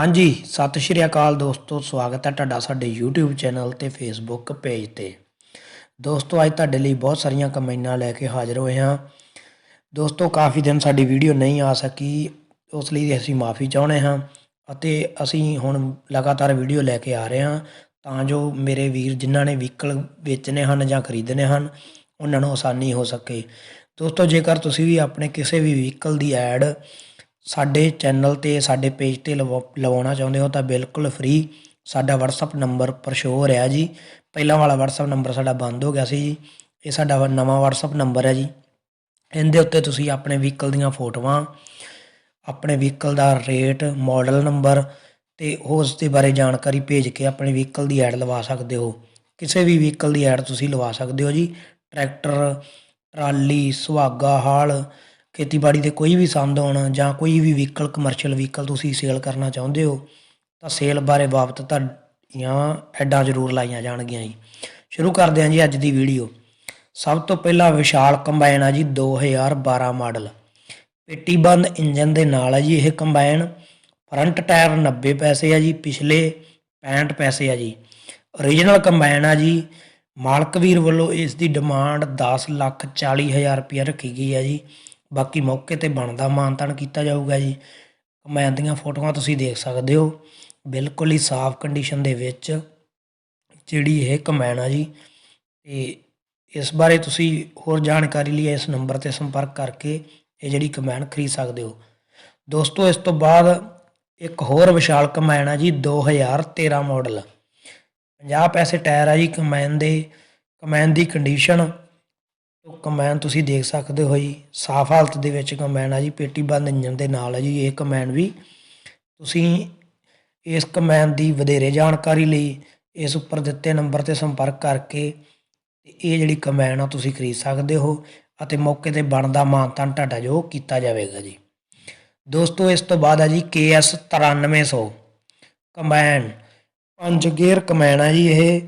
ਹਾਂਜੀ, ਸਤਿ ਸ਼੍ਰੀ ਅਕਾਲ ਦੋਸਤੋ, ਸਵਾਗਤ ਹੈ ਤੁਹਾਡਾ ਸਾਡੇ YouTube ਚੈਨਲ ਤੇ Facebook ਪੇਜ ਤੇ। ਦੋਸਤੋ, ਅੱਜ ਤੁਹਾਡੇ ਲਈ ਬਹੁਤ ਸਾਰੀਆਂ ਕਮੈਨਾਂ ਲੈ ਕੇ ਹਾਜ਼ਰ ਹੋਏ ਹਾਂ। ਦੋਸਤੋ, ਕਾਫੀ ਦਿਨ ਸਾਡੀ ਵੀਡੀਓ ਨਹੀਂ ਆ ਸਕੀ, ਉਸ ਲਈ ਅਸੀਂ ਮਾਫੀ ਚਾਹੁੰਦੇ ਹਾਂ ਅਤੇ ਅਸੀਂ ਹੁਣ ਲਗਾਤਾਰ ਵੀਡੀਓ ਲੈ ਕੇ ਆ ਰਹੇ ਹਾਂ ਤਾਂ ਜੋ ਮੇਰੇ ਵੀਰ ਜਿਨ੍ਹਾਂ ਨੇ ਵਹੀਕਲ ਵੇਚਣੇ ਹਨ ਜਾਂ ਖਰੀਦਣੇ ਹਨ, ਉਹਨਾਂ ਨੂੰ ਆਸਾਨੀ ਹੋ ਸਕੇ। ਦੋਸਤੋ, ਜੇਕਰ ਤੁਸੀਂ ਵੀ ਆਪਣੇ ਕਿਸੇ ਵੀ ਵਹੀਕਲ ਦੀ ਐਡ ਸਾਡੇ ਚੈਨਲ ਤੇ, ਸਾਡੇ ਪੇਜ ਤੇ ਲਵਾ- ਲਵਾਉਣਾ ਚਾਹੁੰਦੇ ਹੋ ਤਾਂ ਬਿਲਕੁਲ ਫ੍ਰੀ ਸਾਡਾ WhatsApp ਨੰਬਰ ਪਰ ਸ਼ੋ ਹੋ ਰਿਹਾ ਜੀ। ਪਹਿਲਾਂ ਵਾਲਾ WhatsApp ਨੰਬਰ ਸਾਡਾ ਬੰਦ ਹੋ ਗਿਆ ਸੀ ਜੀ। ਇਹ ਸਾਡਾ ਵਾ- ਨਵਾਂ WhatsApp ਨੰਬਰ ਹੈ ਜੀ। ਇਹਦੇ ਉੱਤੇ ਤੁਸੀਂ ਆਪਣੇ ਵਹੀਕਲ ਦੀਆਂ ਫੋਟੋਆਂ, ਆਪਣੇ ਵਹੀਕਲ ਦਾ ਰੇਟ ਮਾਡਲ ਨੰਬਰ ਤੇ ਉਸ ਦੇ ਬਾਰੇ ਜਾਣਕਾਰੀ ਭੇਜ ਕੇ ਆਪਣੇ ਵਹੀਕਲ ਦੀ ਐਡ ਲਵਾ ਸਕਦੇ ਹੋ। ਕਿਸੇ ਵੀ ਵਹੀਕਲ ਦੀ ਐਡ ਤੁਸੀਂ ਲਵਾ ਸਕਦੇ ਹੋ ਜੀ। ਟਰੈਕਟਰ, ਟਰਾਲੀ, ਸੁਹਾਗਾ, ਹਾਲ ਖੇਤੀਬਾੜੀ ਦੇ ਕੋਈ ਵੀ ਸੰਦ ਹੋਣ ਜਾਂ ਕੋਈ ਵੀ ਵਹੀਕਲ ਕਮਰਸ਼ੀਅਲ ਵਹੀਕਲ ਤੁਸੀਂ ਸੇਲ ਕਰਨਾ ਚਾਹੁੰਦੇ ਹੋ, ਤਾਂ ਸੇਲ ਬਾਰੇ ਬਾਬਤ ਤੁਹਾਡੀਆਂ ਐਡਾਂ ਜ਼ਰੂਰ ਲਾਈਆਂ ਜਾਣਗੀਆਂ ਜੀ। ਸ਼ੁਰੂ ਕਰਦੇ ਹਾਂ ਜੀ ਅੱਜ ਦੀ ਵੀਡੀਓ ਸਭ ਤੋਂ ਪਹਿਲਾਂ ਵਿਸ਼ਾਲ ਕੰਬਾਈਨ ਆ ਜੀ 2012 ਮਾਡਲ। ਪੇਟੀਬੰਦ ਇੰਜਨ ਦੇ ਨਾਲ ਹੈ ਜੀ ਇਹ ਕੰਬਾਈਨ। ਫਰੰਟ ਟਾਇਰ 90 ਪੈਸੇ ਆ ਜੀ, ਪਿਛਲੇ 65 ਪੈਸੇ ਆ ਜੀ। ਓਰੀਜਨਲ ਕੰਬਾਈਨ ਆ ਜੀ। ਮਾਲਕ ਵੀਰ ਵੱਲੋਂ ਇਸ ਦੀ ਡਿਮਾਂਡ 10 ਲੱਖ 40 ਹਜ਼ਾਰ ਰੁਪਏ ਰੱਖੀ ਗਈ ਹੈ ਜੀ। ਬਾਕੀ ਮੌਕੇ ਤੇ ਬਣਦਾ ਮਾਨਤਾਨ ਕੀਤਾ ਜਾਊਗਾ ਜੀ। ਕੰਬਾਈਨ ਦੀਆਂ ਫੋਟੋਆਂ ਤੁਸੀਂ ਦੇਖ ਸਕਦੇ ਹੋ। ਬਿਲਕੁਲ ਹੀ ਸਾਫ਼ ਕੰਡੀਸ਼ਨ ਦੇ ਵਿੱਚ ਜਿਹੜੀ ਇਹ ਕੰਬਾਈਨ ਆ ਜੀ। ਤੇ ਇਸ ਬਾਰੇ ਤੁਸੀਂ ਹੋਰ ਜਾਣਕਾਰੀ ਲਈ ਇਸ ਨੰਬਰ ਤੇ ਸੰਪਰਕ ਕਰਕੇ ਇਹ ਜਿਹੜੀ ਕਮੈਨ ਖਰੀਦ ਸਕਦੇ ਹੋ। ਦੋਸਤੋ, ਇਸ ਤੋਂ ਬਾਅਦ ਇੱਕ ਹੋਰ ਵਿਸ਼ਾਲ ਕੰਬਾਈਨ ਆ ਜੀ 2013 ਮਾਡਲ 50 ਪੈਸੇ ਟਾਇਰ ਆ ਜੀ ਕੰਬਾਈਨ ਦੇ। ਕੰਬਾਈਨ ਦੀ ਕੰਡੀਸ਼ਨ ਕੰਬਾਈਨ ਤੁਸੀਂ ਦੇਖ ਸਕਦੇ ਹੋ ਜੀ, ਸਾਫ਼ ਹਾਲਤ ਦੇ ਵਿੱਚ ਕੰਬਾਈਨ ਆ ਜੀ, ਪੇਟੀ ਬੰਦ ਇੰਜਨ ਦੇ ਨਾਲ ਹੈ ਜੀ, ਇਹ ਕੰਬਾਈਨ ਵੀ ਤੁਸੀਂ ਇਸ ਕੰਬਾਈਨ ਦੀ ਵਧੇਰੇ ਜਾਣਕਾਰੀ ਲਈ ਇਸ ਉੱਪਰ ਦਿੱਤੇ ਨੰਬਰ ਤੇ ਸੰਪਰਕ ਕਰਕੇ ਇਹ ਜਿਹੜੀ ਕੰਬਾਈਨ ਆ ਤੁਸੀਂ ਖਰੀਦ ਸਕਦੇ ਹੋ ਅਤੇ ਮੌਕੇ ਤੇ ਬਣਦਾ ਮਾਨਤਾਨ ਤੁਹਾਡਾ ਜੋ ਕੀਤਾ ਜਾਵੇਗਾ ਜੀ। ਦੋਸਤੋ, ਇਸ ਤੋਂ ਬਾਅਦ ਆ ਜੀ KS 9300 ਕੰਬਾਈਨ ਪੰਜ ਗੇਅਰ ਕੰਬਾਈਨ ਆ ਜੀ ਇਹ।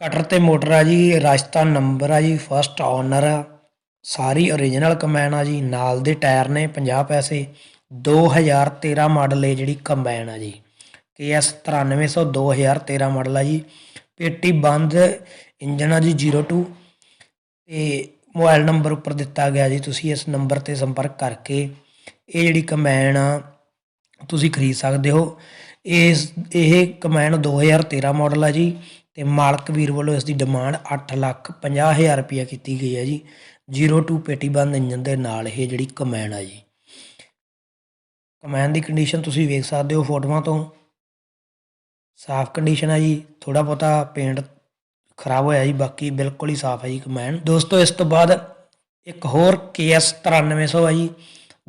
ਕਟਰ ਤੇ ਮੋਟਰ ਆ ਜੀ ਰਾਜਸਥਾਨ ਨੰਬਰ ਆ ਜੀ ਫਸਟ ਓਨਰ ਆ। ਸਾਰੀ ਓਰੀਜਨਲ ਕੰਬਾਈਨ ਆ ਜੀ, ਨਾਲ ਦੇ ਟਾਇਰ ਨੇ 50 ਪੈਸੇ। 2013 ਮਾਡਲ ਹੈ ਜਿਹੜੀ ਕੰਬਾਈਨ ਆ ਜੀ। KS 9300 2013 ਮਾਡਲ ਆ ਜੀ। ਪੇਟੀ ਬੰਦ ਇੰਜਨ ਆ ਜੀ 02 ਤੇ ਮੋਬਾਈਲ ਨੰਬਰ ਉੱਪਰ ਦਿੱਤਾ ਗਿਆ ਜੀ, ਤੁਸੀਂ ਇਸ ਨੰਬਰ ਤੇ ਸੰਪਰਕ ਕਰਕੇ ਇਹ ਜਿਹੜੀ ਕੰਬਾਈਨ ਆ, ਤੁਸੀਂ ਖਰੀਦ ਸਕਦੇ ਹੋ। ਇਸ, ਇਹ ਕੰਬਾਈਨ 2013 ਮਾਡਲ ਆ ਜੀ। ਤੇ ਮਾਲਕ ਵੀਰ ਵੱਲੋਂ ਇਸ ਦੀ ਡਿਮਾਂਡ 8 ਲੱਖ 50 ਹਜ਼ਾਰ ਰੁਪਏ ਕੀਤੀ ਗਈ ਹੈ ਜੀ। 02 ਪੇਟੀ ਬੰਦ ਇੰਜਨ ਦੇ ਨਾਲ ਇਹ ਜਿਹੜੀ ਕੰਬਾਈਨ ਆ ਜੀ। ਕੰਬਾਈਨ ਦੀ ਕੰਡੀਸ਼ਨ ਤੁਸੀਂ ਵੇਖ ਸਕਦੇ ਹੋ ਫੋਟੋਆਂ ਤੋਂ। ਸਾਫ਼ ਕੰਡੀਸ਼ਨ ਆ ਜੀ ਥੋੜਾ ਬਹੁਤਾ ਪੇਂਟ ਖਰਾਬ ਹੋਇਆ ਜੀ, ਬਾਕੀ ਬਿਲਕੁਲ ਹੀ ਸਾਫ਼ ਹੈ ਜੀ ਕੰਬਾਈਨ ਦੋਸਤੋ, ਇਸ ਤੋਂ ਬਾਅਦ ਇੱਕ ਹੋਰ KS 9300 ਆ ਜੀ।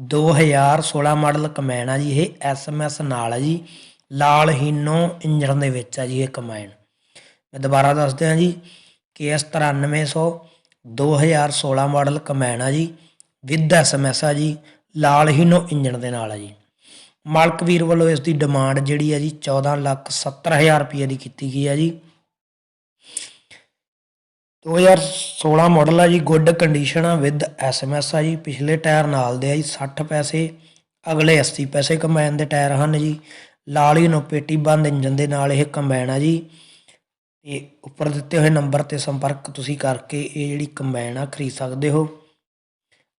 2016 ਮਾਡਲ ਕਮੈਨ ਆ ਜੀ, ਇਹ SMS ਨਾਲ ਹੈ ਜੀ। ਲਾਲ ਹੀਨੋ ਇੰਜਨ ਦੇ ਵਿੱਚ ਆ ਜੀ ਇਹ ਕੰਬਾਈਨ ਮੈਂ ਦੁਬਾਰਾ ਦੱਸ ਦਿਆਂ ਜੀ KS 9300 2016 ਮਾਡਲ ਕੰਬਾਈਨ ਆ ਜੀ ਵਿਦ SMS ਆ ਜੀ, ਲਾਲ ਹੀਨੋ ਇੰਜਣ ਦੇ ਨਾਲ ਆ ਜੀ। ਮਾਲਕ ਵੀਰ ਵੱਲੋਂ ਇਸ ਦੀ ਡਿਮਾਂਡ ਜਿਹੜੀ ਹੈ ਜੀ 14 ਲੱਖ 70 ਹਜ਼ਾਰ ਰੁਪਏ ਦੀ ਕੀਤੀ ਗਈ ਹੈ ਜੀ। 2016 ਮਾਡਲ ਆ ਜੀ ਗੁੱਡ ਕੰਡੀਸ਼ਨ ਆ ਵਿਦ ਐਸਐਮਐਸ ਆ ਜੀ, ਪਿਛਲੇ ਟਾਇਰ ਨਾਲ ਦੇ ਆ ਜੀ 60 ਪੈਸੇ, ਅਗਲੇ 80 ਪੈਸੇ ਕੰਬਾਈਨ ਦੇ ਟਾਇਰ ਹਨ ਜੀ। ਲਾਲੀ ਨੂੰ ਪੇਟੀ ਬੰਦ ਇੰਜਨ ਦੇ ਨਾਲ ਇਹ ਕੰਬਾਈਨ ਆ ਜੀ। ਤੇ ਉੱਪਰ ਦਿੱਤੇ ਹੋਏ ਨੰਬਰ ਤੇ ਸੰਪਰਕ ਤੁਸੀਂ ਕਰਕੇ ਇਹ ਜਿਹੜੀ ਕੰਬਾਈਨ ਆ ਖਰੀਦ ਸਕਦੇ ਹੋ।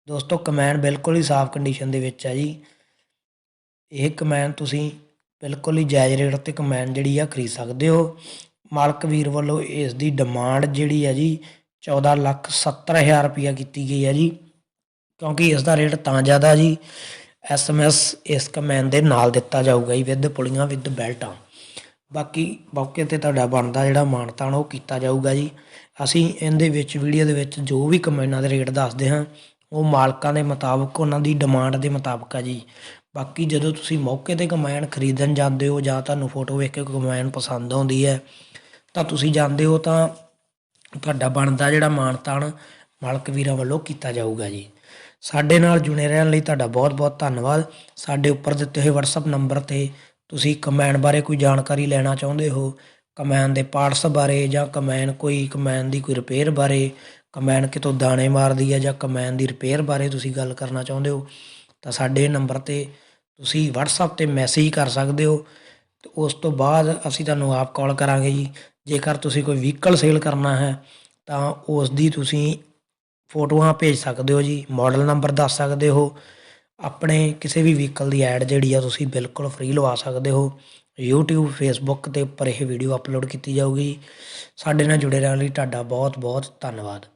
ਦੋਸਤੋ ਕੰਬਾਈਨ ਬਿਲਕੁਲ ਹੀ ਸਾਫ਼ ਕੰਡੀਸ਼ਨ ਦੇ ਵਿੱਚ ਆ ਜੀ। ਇਹ ਕੰਬਾਈਨ ਤੁਸੀਂ ਬਿਲਕੁਲ ਹੀ ਜਾਇਜ਼ ਰੇਟ ਤੇ ਕੰਬਾਈਨ ਜਿਹੜੀ ਆ ਖਰੀਦ ਸਕਦੇ ਹੋ। ਮਾਲਕ ਵੀਰ ਵੱਲੋਂ ਇਸ ਦੀ ਡਿਮਾਂਡ ਜਿਹੜੀ ਹੈ ਜੀ 14 ਲੱਖ 70 ਹਜ਼ਾਰ ਰੁਪਇਆ ਕੀਤੀ ਗਈ ਹੈ ਜੀ। ਕਿਉਂਕਿ ਇਸ ਦਾ ਰੇਟ ਤਾਂ ਜ਼ਿਆਦਾ ਜੀ। ਐਸਐਮਐਸ ਇਸ ਕਮੈਨ ਦੇ ਨਾਲ ਦਿੱਤਾ ਜਾਊਗਾ ਜੀ ਵਿਦ ਪੁਲੀਆਂ ਵਿਦ ਬੈਲਟਾਂ ਬਾਕੀ ਮੌਕੇ ਤੇ ਤੁਹਾਡਾ ਬਣਦਾ ਜਿਹੜਾ ਮਾਨਤਾਨ ਉਹ ਕੀਤਾ ਜਾਊਗਾ ਜੀ। ਅਸੀਂ ਇਹਦੇ ਵਿੱਚ, ਵੀਡੀਓ ਦੇ ਵਿੱਚ ਜੋ ਵੀ ਕਮੈਨਾਂ ਦੇ ਰੇਟ ਦੱਸਦੇ ਹਾਂ, ਉਹ ਮਾਲਕਾਂ ਦੇ ਮੁਤਾਬਕ, ਉਹਨਾਂ ਦੀ ਡਿਮਾਂਡ ਦੇ ਮੁਤਾਬਕ ਆ ਜੀ। ਬਾਕੀ ਜਦੋਂ ਤੁਸੀਂ ਮੌਕੇ ਤੇ ਕਮੈਨ ਖਰੀਦਣ ਜਾਂਦੇ ਹੋ ਜਾਂ ਤੁਹਾਨੂੰ ਫੋਟੋ ਵੇਖ ਕੇ ਕਮੈਨ ਪਸੰਦ ਆਉਂਦੀ ਹੈ, ਤਾਂ ਤੁਸੀਂ ਜਾਂਦੇ ਹੋ ਤਾਂ ਤੁਹਾਡਾ ਬਣਦਾ ਜਿਹੜਾ ਮਾਨਤਾਨ ਮਾਲਕ ਵੀਰਾਂ ਵੱਲੋਂ ਕੀਤਾ ਜਾਊਗਾ ਜੀ। ਸਾਡੇ ਨਾਲ ਜੁੜੇ ਰਹਿਣ ਲਈ ਤੁਹਾਡਾ ਬਹੁਤ-ਬਹੁਤ ਧੰਨਵਾਦ। ਸਾਡੇ ਉੱਪਰ ਦਿੱਤੇ ਹੋਏ WhatsApp ਨੰਬਰ ਤੇ ਤੁਸੀਂ ਕਮੈਨ ਬਾਰੇ ਕੋਈ ਜਾਣਕਾਰੀ ਲੈਣਾ ਚਾਹੁੰਦੇ ਹੋ? ਕਮੈਨ ਦੇ ਪਾਰਟਸ ਬਾਰੇ ਜਾਂ ਕਮੈਨ ਕੋਈ, ਕਮੈਨ ਦੀ ਕੋਈ ਰਿਪੇਅਰ ਬਾਰੇ? ਕਮੈਨ ਕਿਤੋਂ ਦਾਣੇ ਮਾਰਦੀ ਹੈ ਜਾਂ ਕਮੈਨ ਦੀ ਰਿਪੇਅਰ ਬਾਰੇ ਤੁਸੀਂ ਗੱਲ ਕਰਨਾ ਚਾਹੁੰਦੇ ਹੋ? ਤਾਂ ਸਾਡੇ ਨੰਬਰ ਤੇ ਤੁਸੀਂ WhatsApp ਤੇ ਮੈਸੇਜ ਕਰ ਸਕਦੇ ਹੋ। ਤੇ ਉਸ ਤੋਂ ਬਾਅਦ ਅਸੀਂ ਤੁਹਾਨੂੰ ਆਪ ਕਾਲ ਕਰਾਂਗੇ ਜੀ। ਜੇਕਰ ਤੁਸੀਂ ਕੋਈ ਵਹੀਕਲ ਸੇਲ ਕਰਨਾ ਹੈ, ਤਾਂ ਉਸ ਦੀ ਤੁਸੀਂ ਫੋਟੋਆਂ ਭੇਜ ਸਕਦੇ ਹੋ ਜੀ। ਮਾਡਲ ਨੰਬਰ ਦੱਸ ਸਕਦੇ ਹੋ। ਆਪਣੇ ਕਿਸੇ ਵੀ ਵਹੀਕਲ ਦੀ ਐਡ ਜਿਹੜੀ ਆ ਤੁਸੀਂ ਬਿਲਕੁਲ ਫ੍ਰੀ ਲਵਾ ਸਕਦੇ ਹੋ। ਯੂਟਿਊਬ ਫੇਸਬੁੱਕ ਦੇ ਉੱਪਰ ਇਹ ਵੀਡੀਓ ਅਪਲੋਡ ਕੀਤੀ ਜਾਊਗੀ। ਸਾਡੇ ਨਾਲ ਜੁੜੇ ਰਹਿਣ ਲਈ ਤੁਹਾਡਾ ਬਹੁਤ ਬਹੁਤ ਧੰਨਵਾਦ।